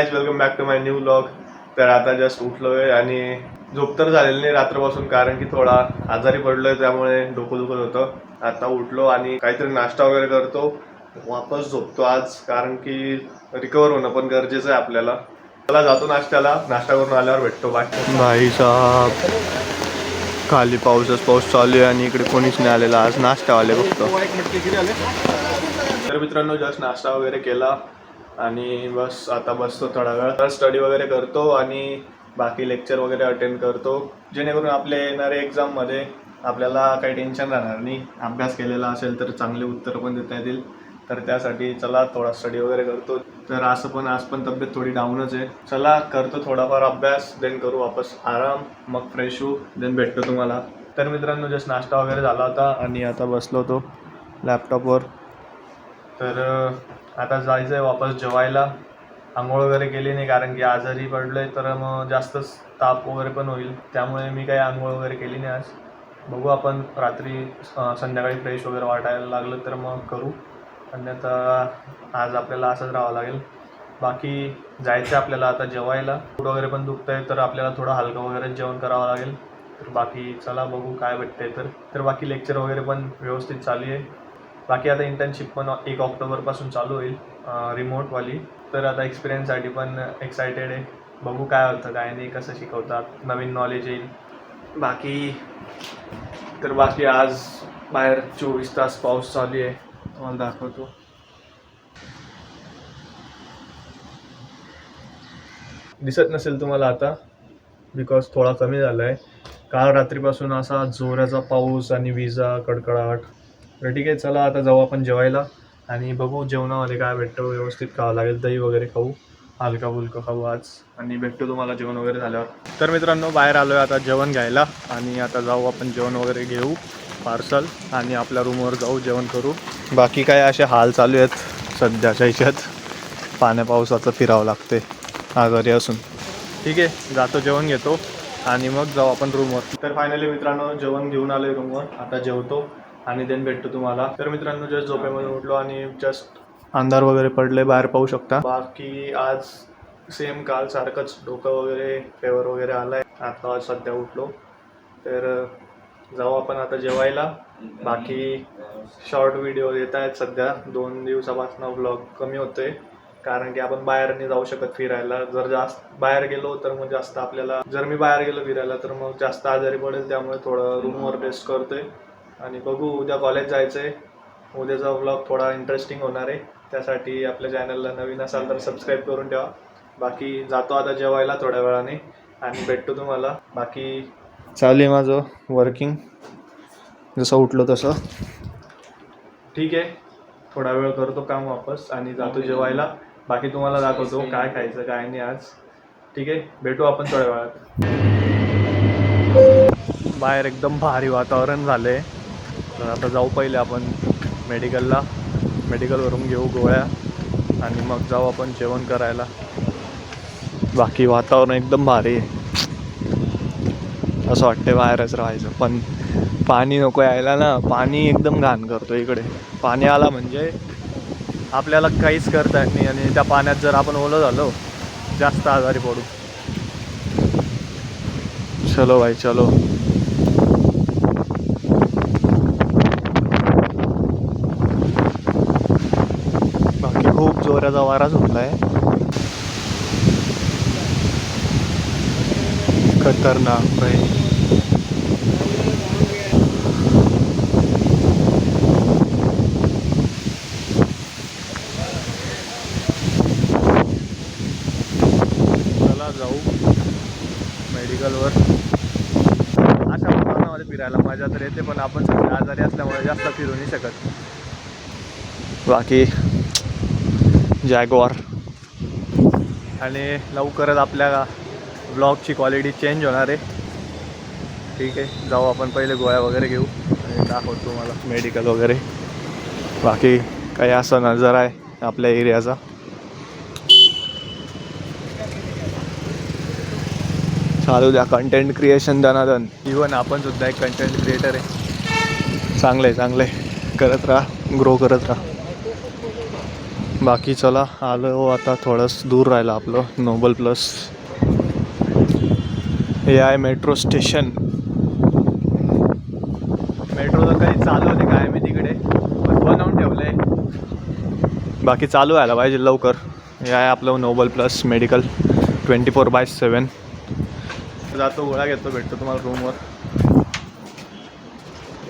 Guys welcome back to my new blog तर आता just उठलोय आणि झोप तर झालेली नाही रात्रपासून कारण की थोडा आजारी पडलोय त्यामुळे डोकं दुखत होतं. आता उठलो आणि काहीतरी नाश्ता वगैरे करतो. वापस झोपतो आज कारण की रिकवर होणं पण गरजेचं आहे आपल्याला. मला जातो नाश्त्याला. नाश्ता करून आल्यावर भेटतो बाय भाई साहेब खाली पाऊसच पाऊस चालू आहे आणि इकडे कोणीच नाही आलेला. आज नाश्तावाले फक्त. तर मित्रांनो जस्ट नाश्ता वगैरे केला. आणि बस आता बसतो थोडा वेळ स्टडी वगैरे करतो आणि बाकी लेक्चर वगैरे अटेंड करतो. जेणेकरून आपले येणाऱ्या एक्झाममध्ये आपल्याला काही टेन्शन राहणार नाही. अभ्यास केलेला असेल तर चांगले उत्तर पण देता येतील. तर त्यासाठी चला थोडा स्टडी वगैरे करतो. तर असं पण आज पण तब्येत थोडी डाऊनच आहे. चला करतो थोडाफार अभ्यास देन करू वापस आराम मग फ्रेश होऊ देन भेटतो तुम्हाला. तर मित्रांनो जस्ट नाश्ता वगैरे झाला होता आणि आता बसलो होतो लॅपटॉपवर तर आता जायचं आहे वापस जेवायला. आंघोळ वगैरे केली नाही कारण की आजारी पडलोय तर मग जास्तच ताप वगैरे पण होईल. त्यामुळे मी काही आंघोळ वगैरे केली नाही आज. बघू आपण रात्री संध्याकाळी फ्रेश वगैरे वाटायला लागलं तर मग करू. अन्यथा आज आपल्याला असंच राहावं लागेल. बाकी जायचं आहे आपल्याला आता जेवायला. पोट वगैरे पण दुखतं आहे तर आपल्याला थोडं हलकं वगैरे जेवण करावं लागेल. तर बाकी चला बघू काय भेटतंय तर. तर बाकी लेक्चर वगैरे पण व्यवस्थित चालू आहे. बाकी आता इंटर्नशिप पण एक ऑक्टोबरपासून चालू होईल रिमोटवाली तर आता एक्सपिरियन्ससाठी पण एक्सायटेड आहे. बघू काय होतं काय नाही कसं शिकवतात नवीन नॉलेज येईल. बाकी तर बाकी आज बाहेर चोवीस तास पाऊस चालू आहे. तुम्हाला दाखवतो. दिसत नसेल तुम्हाला आता बिकॉज थोडा कमी झाला आहे काल रात्रीपासून असा जोराचा पाऊस आणि विजा कडकडाट तर ठीक आहे चला आता जाऊ आपण जेवायला. आणि बघू जेवणामध्ये काय भेटतं व्यवस्थित खावं लागेल. दही वगैरे खाऊ हलका फुलका खाऊ आज. आणि भेटतो तुम्हाला जेवण वगैरे झाल्यावर. तर मित्रांनो बाहेर आलो आहे आता जेवण घ्यायला. आणि आता जाऊ आपण जेवण वगैरे घेऊ पार्सल आणि आपल्या रूमवर जाऊ जेवण करू. बाकी काय असे हाल चालू आहेत सध्याच्या ह्याच्यात. पाण्या पावसाचं फिरावं लागते आजारी असून. ठीक आहे जातो जेवण घेतो. आणि मग जाऊ आपण रूमवर तर फायनली मित्रांनो जेवण घेऊन आलो आहे रूमवर आता जेवतो. आणि देन भेटतो तुम्हाला. तर मित्रांनो जस्ट झोपेमध्ये उठलो आणि जस्ट अंधार वगैरे पडले बाहेर पाहू शकता. बाकी आज सेम काल सारखंच डोकं वगैरे फेवर वगैरे आलाय. आता आज सध्या उठलो. तर जाऊ आपण आता जेवायला. बाकी शॉर्ट व्हिडिओ येत आहेत सध्या. दोन दिवसापासून व्लॉग कमी होतोय. कारण की आपण बाहेर नाही जाऊ शकत फिरायला. जर जास्त बाहेर गेलो तर मग जास्त आपल्याला जर मी बाहेर गेलो फिरायला तर मग जास्त आजारी पडेल. त्यामुळे थोडं रूमवर रेस्ट करतोय. आणि बघू उद्या कॉलेज जायचं आहे उद्याचा व्लॉग थोडा इंटरेस्टिंग होणार आहे त्यासाठी आपल्या चॅनलला नवीन असाल तर सबस्क्राईब करून ठेवा. बाकी जातो आता जेवायला थोड्या वेळाने आणि भेटतो तुम्हाला. बाकी चालू आहे माझं वर्किंग जसं उठलो तसं. ठीक आहे. थोडा वेळ करतो काम वापस आणि जातो जेवायला. बाकी तुम्हाला दाखवतो काय खायचं काय नाही आज. ठीक आहे. भेटू आपण थोड्या वेळात. बाहेर एकदम भारी वातावरण झालं आहे तर आता जाऊ पहिले आपण मेडिकलला मेडिकलवरून घेऊ गोळ्या आणि मग जाऊ आपण जेवण करायला. बाकी वातावरण एकदम भारी आहे. असं वाटते बाहेरच राहायचं पण पाणी नको यायला ना. पाणी एकदम घाण करतो इकडे. पाणी आला म्हणजे आपल्याला काहीच करता येत नाही आणि त्या पाण्यात जर आपण ओलं झालो जास्त आजारी पडू. चलो भाई चलो बाकी खूप जोराचा वारा सुटलाय. खतरनाक भाई. चला जाऊ. मेडिकलवर अशा वातावरणामध्ये फिरायला मजा तर येते पण आपण सध्या आजारी असल्यामुळे जास्त फिरू नाही शकत. बाकी जॅगवार आणि लवकरच आपल्या ब्लॉगची क्वालिटी चेंज होणार आहे. ठीक आहे जाऊ आपण पहिले गोळ्या वगैरे घेऊ आणि दाखवतो तुम्हाला मेडिकल वगैरे. बाकी काही असा नजर आहे आपल्या एरियाचा. चालू द्या कंटेंट क्रिएशन दनादन. इवन आपण सुद्धा एक कंटेंट क्रिएटर आहे. चांगलं आहे चांगलं आहे करत राहा ग्रो करत राहा. बाकी चला आलो आता थोडंच दूर राहिलं आपलं नोबल प्लस हे आहे मेट्रो स्टेशन मेट्रो तर काही चालू होते काय मी तिकडे बनवून ठेवलं आहे बाकी चालू व्हायला पाहिजे लवकर. हे आहे आपलं Noble Plus medical twenty four by seven जातो गोळ्या घेतो भेटतो तुम्हाला रूमवर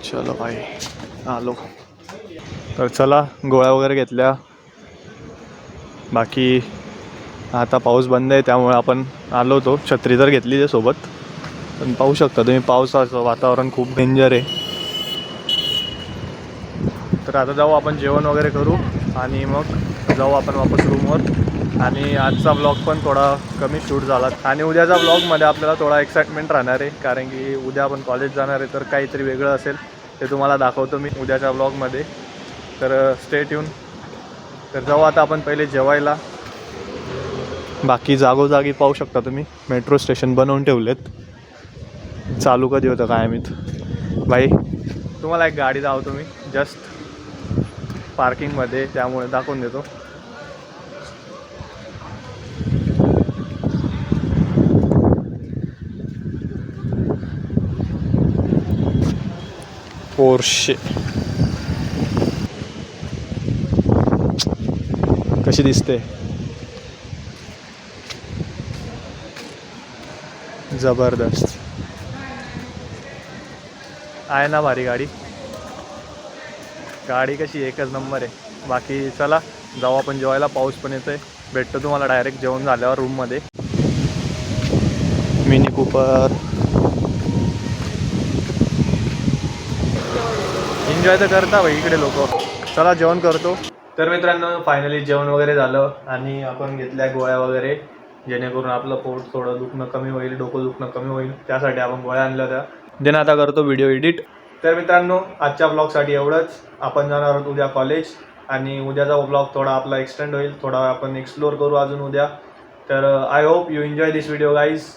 चलो भाई आलो. तर चला गोळ्या वगैरे घेतल्या. बाकी आता पाऊस बंद आहे त्यामुळे आपण आलो होतो. छत्री तर घेतली आहे सोबत. पण पाहू शकता तुम्ही पावसाचं वातावरण खूप डेंजर आहे. तर आता जाऊ आपण जेवण वगैरे करू आणि मग जाऊ आपण वापस रूमवर आणि आजचा ब्लॉग पण थोडा कमी शूट झाला. आणि उद्याच्या ब्लॉगमध्ये आपल्याला थोडा एक्साइटमेंट राहणार आहे कारण की उद्या आपण कॉलेज जाणार आहे तर काहीतरी वेगळं असेल ते तुम्हाला दाखवतो मी उद्याच्या ब्लॉगमध्ये तर स्टेट येऊन तर जाऊ आता आपण पहिले जेवायला. बाकी जागोजागी पाहू शकता तुम्ही. मेट्रो स्टेशन बनवून ठेवलेत. चालू कधी होतं काय माहीत बाई तुम्हाला एक गाडी जावं तुम्ही जस्ट पार्किंगमध्ये त्यामुळे दाखवून देतो. पोर्शे कशी दिसते? जबरदस्त. आहे ना भारी गाडी. गाडी कशी एकच नंबर आहे. बाकी चला जाऊ आपण जेवायला. पाऊस पण येतोय. भेटतो तुम्हाला डायरेक्ट जेवण झाल्यावर रूममध्ये मिनी कुपर एन्जॉय तर करता भाई इकडे लोक. चला जेवण करतो. तर मित्रांनो फायनली जेवण वगैरे झालं आणि आपण घेतल्या गोळ्या वगैरे. जेणेकरून आपलं पोट थोडं दुखणं कमी होईल डोकं दुखणं कमी होईल. त्यासाठी आपण गोळ्या आणल्या होत्या. देन आता करतो व्हिडिओ एडिट तर मित्रांनो आजच्या ब्लॉगसाठी एवढंच. आपण जाणार आहोत उद्या कॉलेज आणि उद्याचा ब्लॉग थोडा आपला एक्सटेंड होईल. थोडा आपण एक्सप्लोर करू अजून उद्या. तर I hope you enjoy this video guys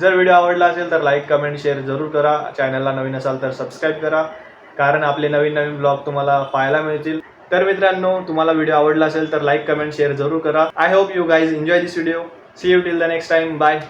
जर व्हिडिओ आवडला असेल तर लाईक कमेंट शेअर जरूर करा. चॅनलला नवीन असाल तर सबस्क्राईब करा. कारण आपले नवीन नवीन ब्लॉग तुम्हाला पाहायला मिळतील. तर मित्रांनो तुम्हाला व्हिडिओ आवडला असेल तर लाईक कमेंट शेअर जरूर करा. I hope you guys enjoy this video see you till the next time bye